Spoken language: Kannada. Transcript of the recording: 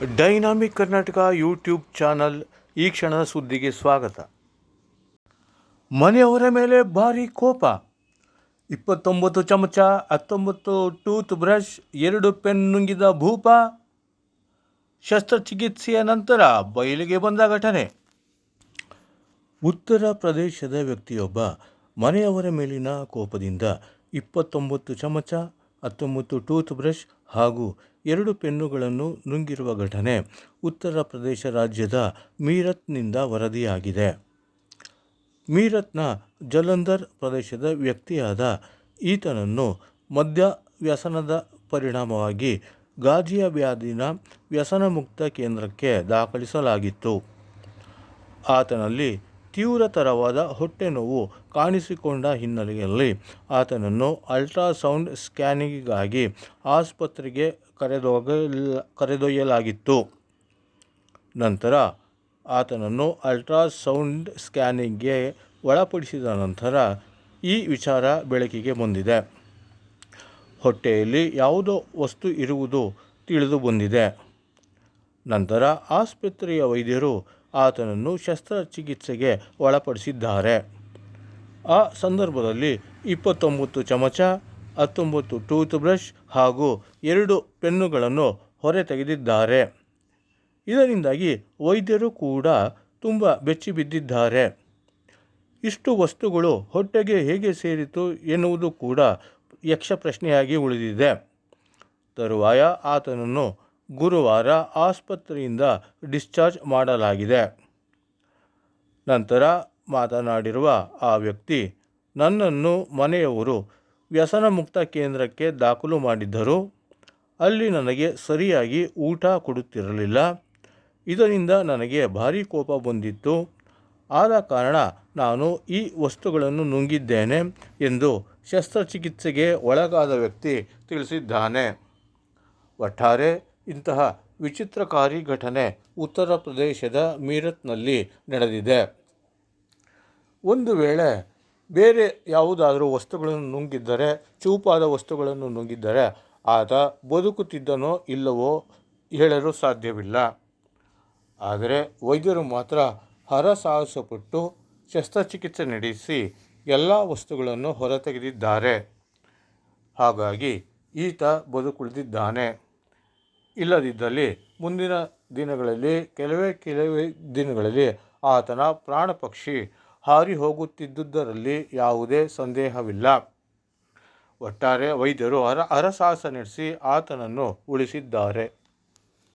ಡೈನಾಮಿಕ್ ಕರ್ನಾಟಕ ಯೂಟ್ಯೂಬ್ ಚಾನಲ್ ಈ ಕ್ಷಣದ ಸುದ್ದಿಗೆ ಸ್ವಾಗತ. ಮನೆಯವರ ಮೇಲೆ ಭಾರಿ ಕೋಪ. ಇಪ್ಪತ್ತೊಂಬತ್ತು ಚಮಚ, ಹತ್ತೊಂಬತ್ತು ಟೂತ್ ಬ್ರಷ್ ಎರಡು ಪೆನ್ ನುಂಗಿದ ಭೂಪ. ಶಸ್ತ್ರಚಿಕಿತ್ಸೆಯ ನಂತರ ಬಯಲಿಗೆ ಬಂದ ಘಟನೆ. ಉತ್ತರ ಪ್ರದೇಶದ ವ್ಯಕ್ತಿಯೊಬ್ಬ ಮನೆಯವರ ಮೇಲಿನ ಕೋಪದಿಂದ ಇಪ್ಪತ್ತೊಂಬತ್ತು ಚಮಚ, ಹತ್ತೊಂಬತ್ತು ಟೂತ್ ಬ್ರಷ್ ಹಾಗೂ ಎರಡು ಪೆನ್ನುಗಳನ್ನು ನುಂಗಿರುವ ಘಟನೆ ಉತ್ತರ ಪ್ರದೇಶ ರಾಜ್ಯದ ಮೀರತ್ನಿಂದ ವರದಿಯಾಗಿದೆ. ಮೀರತ್ನ ಜಲಂಧರ್ ಪ್ರದೇಶದ ವ್ಯಕ್ತಿಯಾದ ಈತನನ್ನು ಮದ್ಯ ವ್ಯಸನದ ಪರಿಣಾಮವಾಗಿ ಗಾಜಿಯಾಬ್ಯಾದಿನ ವ್ಯಸನ ಮುಕ್ತ ಕೇಂದ್ರಕ್ಕೆ ದಾಖಲಿಸಲಾಗಿತ್ತು. ಆತನಲ್ಲಿ ತೀವ್ರತರವಾದ ಹೊಟ್ಟೆ ನೋವು ಕಾಣಿಸಿಕೊಂಡ ಹಿನ್ನೆಲೆಯಲ್ಲಿ ಆತನನ್ನು ಅಲ್ಟ್ರಾಸೌಂಡ್ ಸ್ಕ್ಯಾನಿಂಗ್ಗಾಗಿ ಆಸ್ಪತ್ರೆಗೆ ಕರೆದೊಯ್ಯಲ ಕರೆದೊಯ್ಯಲಾಗಿತ್ತು. ನಂತರ ಆತನನ್ನು ಅಲ್ಟ್ರಾಸೌಂಡ್ ಸ್ಕ್ಯಾನಿಂಗ್ಗೆ ಒಳಪಡಿಸಿದ ನಂತರ ಈ ವಿಚಾರ ಬೆಳಕಿಗೆ ಬಂದಿದೆ. ಹೊಟ್ಟೆಯಲ್ಲಿ ಯಾವುದೋ ವಸ್ತು ಇರುವುದು ತಿಳಿದು ಬಂದಿದೆ. ನಂತರ ಆಸ್ಪತ್ರೆಯ ವೈದ್ಯರು ಆತನನ್ನು ಶಸ್ತ್ರಚಿಕಿತ್ಸೆಗೆ ಒಳಪಡಿಸಿದ್ದಾರೆ. ಆ ಸಂದರ್ಭದಲ್ಲಿ ಇಪ್ಪತ್ತೊಂಬತ್ತು ಚಮಚ, ಹತ್ತೊಂಬತ್ತು ಟೂತ್ ಬ್ರಷ್ ಹಾಗೂ ಎರಡು ಪೆನ್ನುಗಳನ್ನು ಹೊರೆ ತೆಗೆದಿದ್ದಾರೆ ಇದರಿಂದಾಗಿ ವೈದ್ಯರು ಕೂಡ ತುಂಬ ಬೆಚ್ಚಿ ಬಿದ್ದಿದ್ದಾರೆ. ಇಷ್ಟು ವಸ್ತುಗಳು ಹೊಟ್ಟೆಗೆ ಹೇಗೆ ಸೇರಿತು ಎನ್ನುವುದು ಕೂಡ ಯಕ್ಷ ಪ್ರಶ್ನೆಯಾಗಿ ಉಳಿದಿದೆ. ತರುವಾಯ ಆತನನ್ನು ಗುರುವಾರ ಆಸ್ಪತ್ರೆಯಿಂದ ಡಿಸ್ಚಾರ್ಜ್ ಮಾಡಲಾಗಿದೆ. ನಂತರ ಮಾತನಾಡಿರುವ ಆ ವ್ಯಕ್ತಿ ನನ್ನನ್ನು ಮನೆಯವರು ವ್ಯಸನ ಮುಕ್ತ ಕೇಂದ್ರಕ್ಕೆ ದಾಖಲು ಮಾಡಿದ್ದರು. ಅಲ್ಲಿ ನನಗೆ ಸರಿಯಾಗಿ ಊಟ ಕೊಡುತ್ತಿರಲಿಲ್ಲ. ಇದರಿಂದ ನನಗೆ ಭಾರಿ ಕೋಪ ಬಂದಿತ್ತು. ಆದ ಕಾರಣ ನಾನು ಈ ವಸ್ತುಗಳನ್ನು ನುಂಗಿದ್ದೇನೆ ಎಂದು ಶಸ್ತ್ರಚಿಕಿತ್ಸೆಗೆ ಒಳಗಾದ ವ್ಯಕ್ತಿ ತಿಳಿಸಿದ್ದಾನೆ. ಒಟ್ಟಾರೆ ಇಂತಹ ವಿಚಿತ್ರಕಾರಿ ಘಟನೆ ಉತ್ತರ ಪ್ರದೇಶದ ಮೀರತ್ನಲ್ಲಿ ನಡೆದಿದೆ. ಒಂದು ವೇಳೆ ಬೇರೆ ಯಾವುದಾದರೂ ವಸ್ತುಗಳನ್ನು ನುಂಗಿದ್ದರೆ, ಚೂಪಾದ ವಸ್ತುಗಳನ್ನು ನುಂಗಿದ್ದರೆ ಆತ ಬದುಕುತ್ತಿದ್ದನೋ ಇಲ್ಲವೋ ಹೇಳಲು ಸಾಧ್ಯವಿಲ್ಲ. ಆದರೆ ವೈದ್ಯರು ಮಾತ್ರ ಹರಸಾಹಸಪಟ್ಟು ಶಸ್ತ್ರಚಿಕಿತ್ಸೆ ನಡೆಸಿ ಎಲ್ಲ ವಸ್ತುಗಳನ್ನು ಹೊರತೆಗೆದಿದ್ದಾರೆ. ಹಾಗಾಗಿ ಈತ ಬದುಕುಳಿದಿದ್ದಾನೆ. ಇಲ್ಲದಿದ್ದಲ್ಲಿ ಮುಂದಿನ ದಿನಗಳಲ್ಲಿ, ಕೆಲವೇ ಕೆಲವೇ ದಿನಗಳಲ್ಲಿ ಆತನ ಪ್ರಾಣ ಪಕ್ಷಿ ಹಾರಿ ಹೋಗುತ್ತಿದ್ದುದರಲ್ಲಿ ಯಾವುದೇ ಸಂದೇಹವಿಲ್ಲ. ಒಟ್ಟಾರೆ ವೈದ್ಯರು ಹರ ಹರಸಾಹಸ ನಡೆಸಿ ಆತನನ್ನು ಉಳಿಸಿದ್ದಾರೆ.